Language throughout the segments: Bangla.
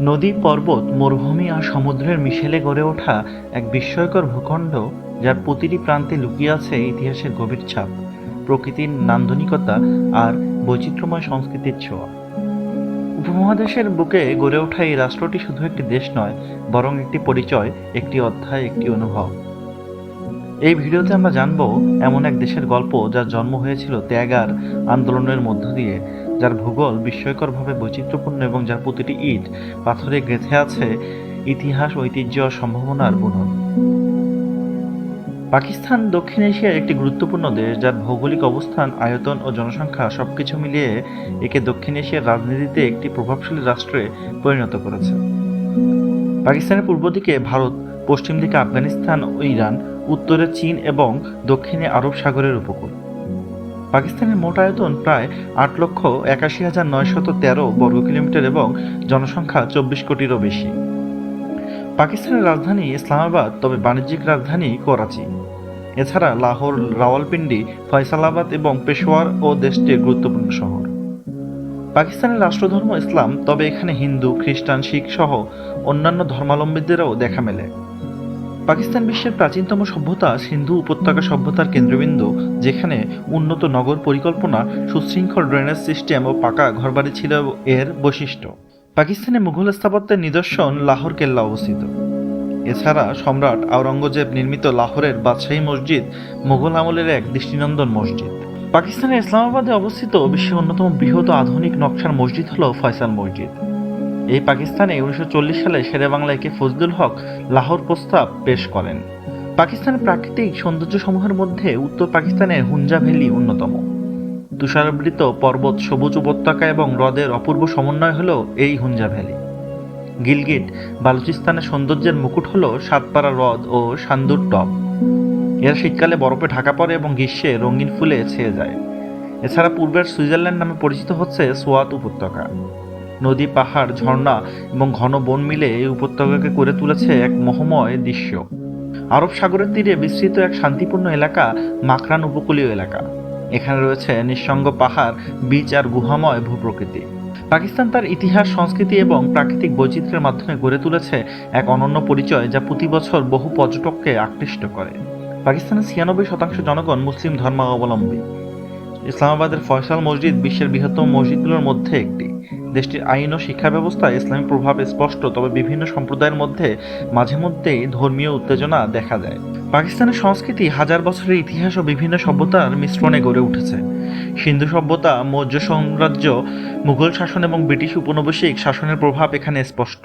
নদী পর্বত মরুভূমি আর সমুদ্রের মিশেলে গড়ে ওঠা এক বিস্ময়কর ভূখণ্ড, যার প্রতিটি প্রান্তে লুকিয়ে আছে ইতিহাসের গভীর ছাপ, প্রকৃতির নান্দনিকতা আর বৈচিত্র্যময় সংস্কৃতির ছোঁয়া। উপমহাদেশের বুকে গড়ে ওঠা এই রাষ্ট্রটি শুধু একটি দেশ নয়, বরং একটি পরিচয়, একটি অধ্যায়, একটি অনুভব। এই ভিডিওতে আমরা জানব, এমন এক দেশের গল্প যার জন্ম হয়েছিল ত্যাগ আর আন্দোলনের মধ্য দিয়ে। যার ভূগোল বিস্ময়করভাবে বৈচিত্র্যপূর্ণ এবং যার প্রতিটি ইট, পাথরে গেঁথে আছে ইতিহাস, ঐতিহ্য সম্ভাবনার বুনন। পাকিস্তান, দক্ষিণ এশিয়ার একটি গুরুত্বপূর্ণ দেশ, যার ভৌগোলিক অবস্থান, আয়তন ও জনসংখ্যা সবকিছু মিলিয়ে একে দক্ষিণ এশিয়ার রাজনীতিতে একটি প্রভাবশালী রাষ্ট্রে পরিণত করেছে। পাকিস্তানের পূর্ব দিকে ভারত, পশ্চিম দিকে আফগানিস্তান ও ইরান, উত্তরে চীন এবং দক্ষিণে আরব সাগরের উপকূল। পাকিস্তানের মোট আয়তন প্রায় আট লক্ষ একাশি হাজার নয়শত তেরো বর্গ কিলোমিটার এবং জনসংখ্যা চব্বিশ কোটিরও বেশি। পাকিস্তানের রাজধানী ইসলামাবাদ, তবে বাণিজ্যিক রাজধানী করাচি। এছাড়া লাহোর, রাওয়ালপিন্ডি, ফয়সালাবাদ এবং পেশোয়ার ও দেশটির গুরুত্বপূর্ণ শহর। পাকিস্তানের রাষ্ট্রধর্ম ইসলাম, তবে এখানে হিন্দু, খ্রিস্টান, শিখ সহ অন্যান্য ধর্মাবলম্বীদেরও দেখা মেলে। পাকিস্তান বিশ্বের প্রাচীনতম সভ্যতা সিন্ধু উপত্যকা সভ্যতার কেন্দ্রবিন্দু, যেখানে উন্নত নগর পরিকল্পনা, সুশৃঙ্খল ড্রেনেজ সিস্টেম ও পাকা ঘরবাড়ি ছিল এর বৈশিষ্ট্য। পাকিস্তানে মুঘল স্থাপত্যের নিদর্শন লাহোর কেল্লা অবস্থিত। এছাড়া সম্রাট আওরঙ্গজেব নির্মিত লাহোরের বাদশাহী মসজিদ মুঘল আমলের এক দৃষ্টিনন্দন মসজিদ। পাকিস্তানের ইসলামাবাদে অবস্থিত বিশ্বের অন্যতম বৃহৎ আধুনিক নকশার মসজিদ হল ফয়সাল মসজিদ। এই পাকিস্তানে উনিশশো চল্লিশ সালে শেরে বাংলাকে ফজলুল হক লাহোর প্রস্তাব পেশ করেন। পাকিস্তানের প্রাকৃতিক সৌন্দর্যসমূহের মধ্যে উত্তর পাকিস্তানের হুঞ্জা ভ্যালি অন্যতম। তুষারাবৃত পর্বত সবুজ উপত্যকা এবং হ্রদের অপূর্ব সমন্বয় হল এই হুঞ্জা ভ্যালি। গিলগিট বালুচিস্তানের সৌন্দর্যের মুকুট হল সাতপাড়া হ্রদ ও সান্দুর টপ। এরা শীতকালে বরফে ঢাকা পড়ে এবং গ্রীষ্মে রঙিন ফুলে ছেয়ে যায়। এছাড়া পূর্বের সুইজারল্যান্ড নামে পরিচিত হচ্ছে সোয়াত উপত্যকা। নদী, পাহাড়, ঝর্ণা এবং ঘন বন মিলে এই উপত্যকাকে করে তুলেছে এক মোহময় দৃশ্য। আরব সাগরের তীরে বিস্তৃত এক শান্তিপূর্ণ এলাকা মাকরান উপকূলীয় এলাকা। এখানে রয়েছে নিঃসঙ্গ পাহাড়, বীচ আর গুহাময় ভূপ্রকৃতি। পাকিস্তান তার ইতিহাস, সংস্কৃতি এবং প্রাকৃতিক বৈচিত্র্যের মাধ্যমে গড়ে তুলেছে এক অনন্য পরিচয় যা প্রতি বছর বহু পর্যটককে আকৃষ্ট করে। পাকিস্তানের ছিয়ানব্বই শতাংশ জনগণ মুসলিম ধর্মাবলম্বী। ইসলামাবাদের ফয়সাল মসজিদ বিশ্বের বৃহত্তম মসজিদগুলোর মধ্যে একটি। দেশটির আইন ও শিক্ষা ব্যবস্থায় ইসলামী প্রভাব স্পষ্ট, তবে বিভিন্ন সম্প্রদায়ের মধ্যে মাঝে মধ্যেই ধর্মীয় উত্তেজনা দেখা যায়। পাকিস্তানের সংস্কৃতি হাজার বছরের ইতিহাস ও বিভিন্ন সভ্যতার মিশ্রণে গড়ে উঠেছে। সিন্ধু সভ্যতা, মৌর্য সাম্রাজ্য, মুঘল শাসন এবং ব্রিটিশ উপনিবেশিক শাসনের প্রভাব এখানে স্পষ্ট।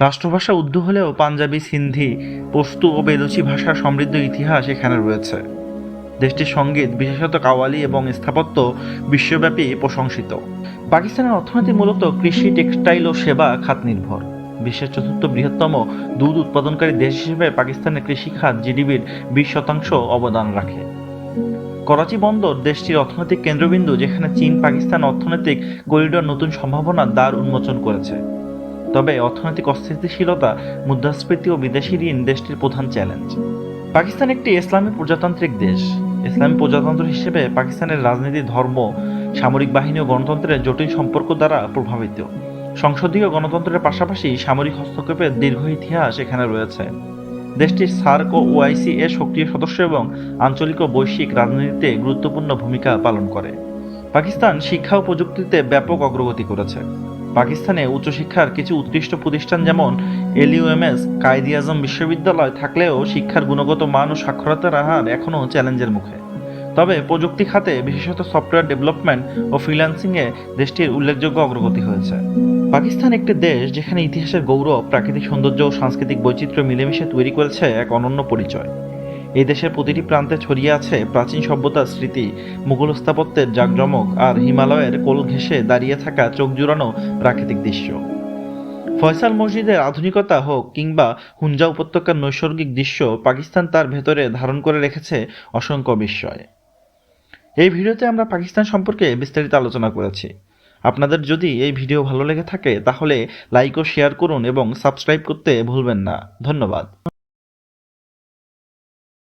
রাষ্ট্রভাষা উর্দু হলেও পাঞ্জাবি, সিন্ধি পস্তু ও বেলুচি ভাষার সমৃদ্ধ ইতিহাস এখানে রয়েছে। দেশটির সংগীত, বিশেষত কাওয়ালি এবং স্থাপত্য বিশ্বব্যাপী প্রশংসিত। পাকিস্তানের অর্থনীতি মূলত কৃষি, টেক্সটাইল ও সেবা খাত নির্ভর বিশ্বের চতুর্থ বৃহত্তম দুধ উৎপাদনকারী দেশ হিসেবে পাকিস্তানের কৃষি খাত জিডিপির বিশ শতাংশ অবদান রাখে। করাচি বন্দর দেশটির অর্থনৈতিক কেন্দ্রবিন্দু, যেখানে চীন, পাকিস্তান অর্থনৈতিক করিডোর নতুন সম্ভাবনার দ্বার উন্মোচন করেছে। তবে অর্থনৈতিক অস্থিতিশীলতা, মুদ্রাস্ফীতি ও বিদেশি ঋণ দেশটির প্রধান চ্যালেঞ্জ। পাকিস্তান একটি ইসলামী প্রজাতান্ত্রিক দেশ। ইসলামী প্রজাতন্ত্র হিসেবে পাকিস্তানের রাজনীতি, ধর্ম, সামরিক বাহিনী ও গণতন্ত্রের জটিল সম্পর্ক দ্বারা প্রভাবিত। সংসদীয় গণতন্ত্রের পাশাপাশি সামরিক হস্তক্ষেপের দীর্ঘ ইতিহাস এখানে রয়েছে। দেশটির সার্ক ও ওআইসি এর সক্রিয় সদস্য এবং আঞ্চলিক ও বৈশ্বিক রাজনীতিতে গুরুত্বপূর্ণ ভূমিকা পালন করে। পাকিস্তান শিক্ষা ও প্রযুক্তিতে ব্যাপক অগ্রগতি করেছে। পাকিস্তানে উচ্চশিক্ষার কিছু উৎকৃষ্ট প্রতিষ্ঠান যেমন এলইউএমএস, কায়েদি আজম বিশ্ববিদ্যালয় থাকলেও শিক্ষার গুণগত মান ও সাক্ষরতার হার এখনও চ্যালেঞ্জের মুখে। তবে প্রযুক্তি খাতে বিশেষত সফটওয়্যার ডেভেলপমেন্ট ও ফ্রিল্যান্সিংয়ে দেশটির উল্লেখযোগ্য অগ্রগতি হয়েছে। পাকিস্তান একটি দেশ যেখানে ইতিহাসের গৌরব, প্রাকৃতিক সৌন্দর্য ও সাংস্কৃতিক বৈচিত্র্য মিলেমিশে তৈরি করেছে এক অনন্য পরিচয়। এই দেশের প্রতিটি প্রান্তে ছড়িয়ে আছে প্রাচীন সভ্যতার স্মৃতি মুঘল স্থাপত্যের জাঁকজমক আর হিমালয়ের কোল ঘেঁষে দাঁড়িয়ে থাকা চোখ জুড়ানো প্রাকৃতিক দৃশ্য। ফয়সাল মসজিদের আধুনিকতা হোক কিংবা হুঞ্জা উপত্যকার নৈসর্গিক দৃশ্য পাকিস্তান তার ভেতরে ধারণ করে রেখেছে অসংখ্য বিস্ময়। এই ভিডিওতে আমরা পাকিস্তান সম্পর্কে বিস্তারিত আলোচনা করেছি। আপনাদের যদি এই ভিডিও ভালো লেগে থাকে তাহলে লাইক ও শেয়ার করুন এবং সাবস্ক্রাইব করতে ভুলবেন না। ধন্যবাদ।